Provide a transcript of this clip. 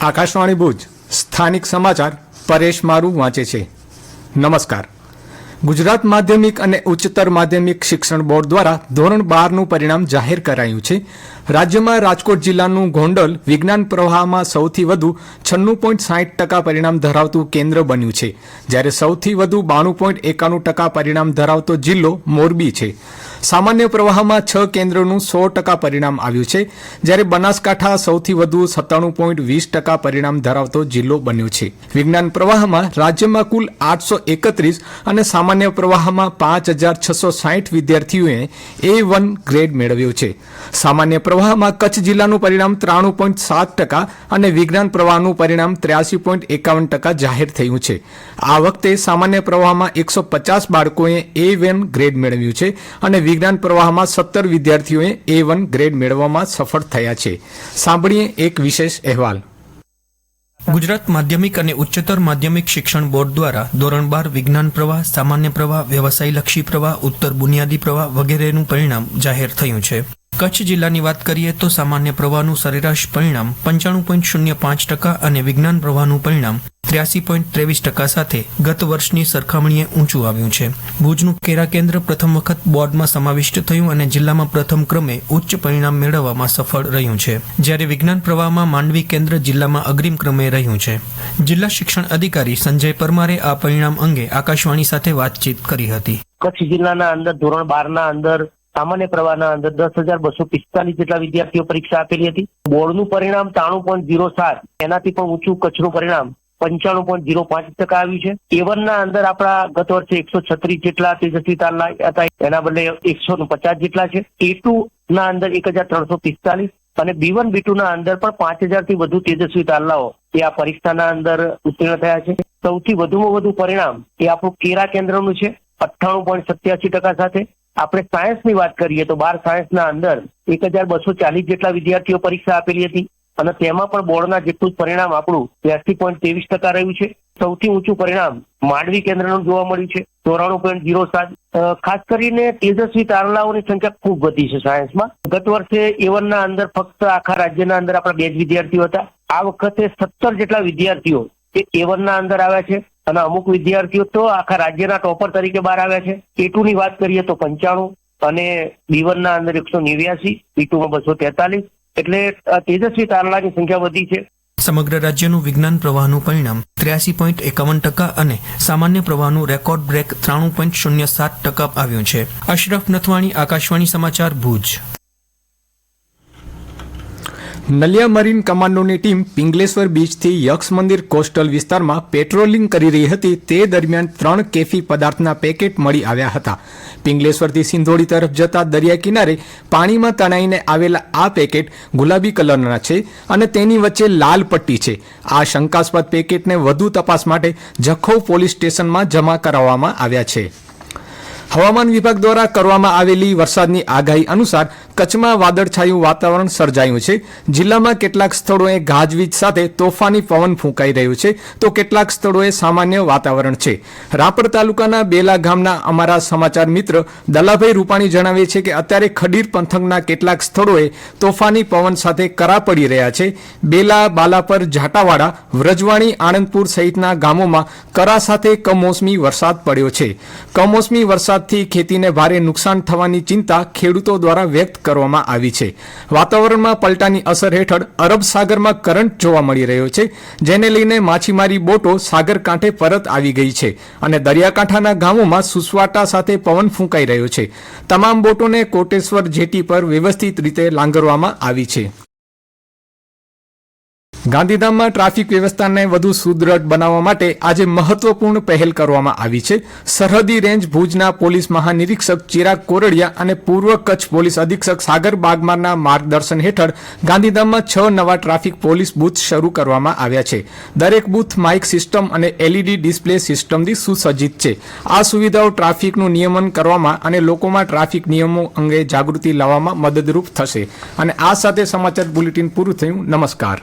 આકાશવાણી ભુજ, સ્થાનિક સમાચાર પરેશ મારું વાંચે છે. નમસ્કાર. ગુજરાત માધ્યમિક અને ઉચ્ચતર માધ્યમિક શિક્ષણ બોર્ડ દ્વારા ધોરણ બારનું પરિણામ જાહેર કરાયું છે. રાજ્યમાં રાજકોટ જિલ્લાનું ગોંડલ વિજ્ઞાન પ્રવાહમાં સૌથી વધુ છન્નું પોઈન્ટ સાહીઠ ટકા પરિણામ ધરાવતું કેન્દ્ર બન્યું છે. જ્યારે સૌથી વધુ બાણું પોઈન્ટ એકાણું ટકા પરિણામ ધરાવતો જિલ્લો મોરબી છે. સામાન્ય પ્રવાહમાં છ કેન્દ્રોનું સો ટકા પરિણામ આવ્યું છે. જ્યારે બનાસકાંઠા સૌથી વધુ સત્તાણું પોઈન્ટ વીસ ટકા પરિણામ ધરાવતો જિલ્લો બન્યો છે. વિજ્ઞાન પ્રવાહમાં રાજ્યમાં કુલ આઠસો એકત્રીસ અને સામાન્ય પ્રવાહમાં પાંચ હજાર છસો સાહીઠ વિદ્યાર્થીઓએ એ વન ગ્રેડ મેળવ્યો છે. સામાન્ય પ્રવાહમાં કચ્છ જિલ્લાનું પરિણામ ત્રાણું પોઈન્ટ સાત ટકા અને વિજ્ઞાન પ્રવાહનું પરિણામ ત્ર્યાસી પોઈન્ટ એકાવન ટકા જાહેર થયું છે. આ વખતે સામાન્ય પ્રવાહમાં એકસો પચાસ બાળકોએ એ વન ગ્રેડ મેળવ્યું છે અને વિજ્ઞાન પ્રવાહમાં સત્તર વિદ્યાર્થીઓએ એ વન ગ્રેડ મેળવવામાં સફળ થયા છે. સાંભળીએ એક વિશેષ અહેવાલ. ગુજરાત માધ્યમિક અને ઉચ્ચતર માધ્યમિક શિક્ષણ બોર્ડ દ્વારા ધોરણ બાર વિજ્ઞાન પ્રવાહ, સામાન્ય પ્રવાહ, વ્યવસાયલક્ષી પ્રવાહ, ઉત્તર બુનિયાદી પ્રવાહ વગેરેનું પરિણામ જાહેર થયું છે. કચ્છ જિલ્લાની વાત કરીએ તો સામાન્ય પ્રવાહનું સરેરાશ પરિણામ પંચાણું પોઈન્ટ શૂન્ય પાંચ ટકા અને વિજ્ઞાન પ્રવાહનું પરિણામ ત્ર્યાસી પોઈન્ટ ત્રેવીસ ટકા સાથે ગત વર્ષની સરખામણીએ ઊંચું આવ્યું છે. ભુજનું કેરા કેન્દ્ર પ્રથમ વખત બોર્ડમાં સમાવિષ્ટ થયું અને જિલ્લામાં પ્રથમ ક્રમે ઉચ્ચ પરિણામ મેળવવામાં સફળ રહ્યું છે. જ્યારે વિજ્ઞાન પ્રવાહમાં માંડવી કેન્દ્ર જિલ્લામાં અગ્રિમ ક્રમે રહ્યું છે. જિલ્લા શિક્ષણ અધિકારી સંજય પરમારે આ પરિણામ અંગે આકાશવાણી સાથે વાતચીત કરી હતી. કચ્છ જિલ્લાના અંદર ધોરણ બાર ના અંદર સામાન્ય પ્રવાહના અંદર દસ હજાર બસો પિસ્તાલીસ જેટલા વિદ્યાર્થીઓ પરીક્ષા આપેલી હતી. બોર્ડનું પરિણામ ત્રાણું પોઈન્ટ ઝીરો સાત, એનાથી પણ ઊંચું કચ્છનું પરિણામ પંચાણું પોઈન્ટ ઝીરો પાંચ ટકા આવ્યું છે. એવનના અંદર આપણા ગત વર્ષે એકસો છત્રીસ જેટલા તેજસ્વી તાલના હતા, એના બદલે એકસો પચાસ જેટલા છે. એ ટુ ના અંદર એક હજાર ત્રણસો પિસ્તાલીસ અને બી વન બી ના અંદર પણ પાંચ હજારથી વધુ તેજસ્વી તાલાઓ એ આ પરીક્ષાના અંદર ઉત્તીર્ણ થયા છે. સૌથી વધુમાં વધુ પરિણામ એ આપણું કેરા કેન્દ્રનું છે, અઠ્ઠાણું પોઈન્ટ સત્યાસી ટકા સાથે. આપણે સાયન્સની વાત કરીએ તો બાર સાયન્સના અંદર એક હજાર બસો ચાલીસ જેટલા વિદ્યાર્થીઓ પરીક્ષા આપેલી હતી. અને તેમાં પણ બોર્ડના જેટલું પરિણામ આપણું ત્યાંસી પોઈન્ટ ત્રેવીસ ટકા રહ્યું છે. સૌથી ઊંચું પરિણામ માંડવી કેન્દ્રનું જોવા મળ્યું છે. ચોરાણું પોઈન્ટ ઝીરો સાત ખાસ કરીને તેજસ્વી તારલાઓની સંખ્યા ખૂબ વધી છે સાયન્સમાં. ગત વર્ષે એવનના અંદર ફક્ત આખા રાજ્યના અંદર આપણા બે જ વિદ્યાર્થીઓ હતા. આ વખતે સત્તર જેટલા વિદ્યાર્થીઓ એ એવનના અંદર આવ્યા છે અને અમુક વિદ્યાર્થીઓ તો આખા રાજ્યના ટોપર તરીકે બહાર આવ્યા છે. એટુની વાત કરીએ તો પંચાણું અને બીવનના અંદર એકસો નેવ્યાસી બી ટુમાં બસો તેતાલીસ એટલે તેજસ્વી તારલાની સંખ્યા વધી છે. સમગ્ર રાજ્યનું વિજ્ઞાન પ્રવાહનું પરિણામ ત્ર્યાસી પોઈન્ટ એકાવન ટકા અને સામાન્ય પ્રવાહનું રેકોર્ડ બ્રેક ત્રાણું પોઈન્ટ શૂન્ય સાત ટકા આવ્યું છે. અશરફ નથવાણી, આકાશવાણી સમાચાર ભુજ. નલિયા મરીન કમાન્ડોની ટીમ પિંગલેશ્વર બીચથી યક્ષ મંદિર કોસ્ટલ વિસ્તારમાં પેટ્રોલિંગ કરી રહી હતી. તે દરમિયાન ત્રણ કેફી પદાર્થના પેકેટ મળી આવ્યા હતા. પિંગલેશ્વરથી સિંધોડી તરફ જતા દરિયા કિનારે પાણીમાં તણાઈને આવેલા આ પેકેટ ગુલાબી કલરના છે અને તેની વચ્ચે લાલ પટ્ટી છે. આ શંકાસ્પદ પેકેટને વધુ તપાસ માટે જખૌ પોલીસ સ્ટેશનમાં જમા કરાવવામાં આવ્યા છે. હવામાન વિભાગ દ્વારા કરવામાં આવેલી વરસાદની આગાહી અનુસાર કચ્છમાં વાદળછાયું વાતાવરણ સર્જાયું છે. જિલ્લામાં કેટલાક સ્થળોએ ગાજવીજ સાથે તોફાની પવન ફૂંકાઈ રહ્યું છે. તો કેટલાક સ્થળોએ સામાન્ય વાતાવરણ છે. રાપર તાલુકાના બેલા ગામના અમારા સમાચાર મિત્ર દલાભાઈ રૂપાણી જણાવે છે કે અત્યારે ખડીર પંથકના કેટલાક સ્થળોએ તોફાની પવન સાથે કરા પડી રહ્યા છે. બેલા, બાલાપર, ઝાટાવાડા, વ્રજવાણી, આણંદપુર સહિતના ગામોમાં કરા સાથે કમોસમી વરસાદ પડ્યો છે. કમોસમી વરસાદથી ખેતીને ભારે નુકસાન થવાની ચિંતા ખેડૂતો દ્વારા વ્યક્ત કરવામાં આવી છે. વાતાવરણમાં પલટાની અસર હેઠળ અરબ સાગરમાં કરંટ જોવા મળી રહ્યો છે, જેને લઈને માછીમારી બોટો સાગર કાંઠે પરત આવી ગઈ છે અને દરિયાકાંઠાના ગામોમાં સુસવાટા સાથે પવન ફૂંકાઈ રહ્યો છે. તમામ બોટોને કોટેશ્વર જેટી પર વ્યવસ્થિત રીતે લાંગરવામાં આવી છે. ગાંધીધામમાં ટ્રાફિક વ્યવસ્થાને વધુ સુદૃઢ બનાવવા માટે આજે મહત્વપૂર્ણ પહેલ કરવામાં આવી છે. સરહદી રેન્જ ભુજના પોલીસ મહાનિરીક્ષક ચિરાગ કોરડિયા અને પૂર્વ કચ્છ પોલીસ અધિક્ષક સાગર બાગમારના માર્ગદર્શન હેઠળ ગાંધીધામમાં છ નવા ટ્રાફિક પોલીસ બૂથ શરૂ કરવામાં આવ્યા છે. દરેક બૂથ માઇક સિસ્ટમ અને એલઈડી ડિસ્પ્લે સિસ્ટમથી સુસજ્જિત છે. આ સુવિધાઓ ટ્રાફિકનું નિયમન કરવામાં અને લોકોમાં ટ્રાફિક નિયમો અંગે જાગૃતિ લાવવામાં મદદરૂપ થશે. અને આ સાથે સમાચાર બુલેટિન પૂરું થયું. નમસ્કાર.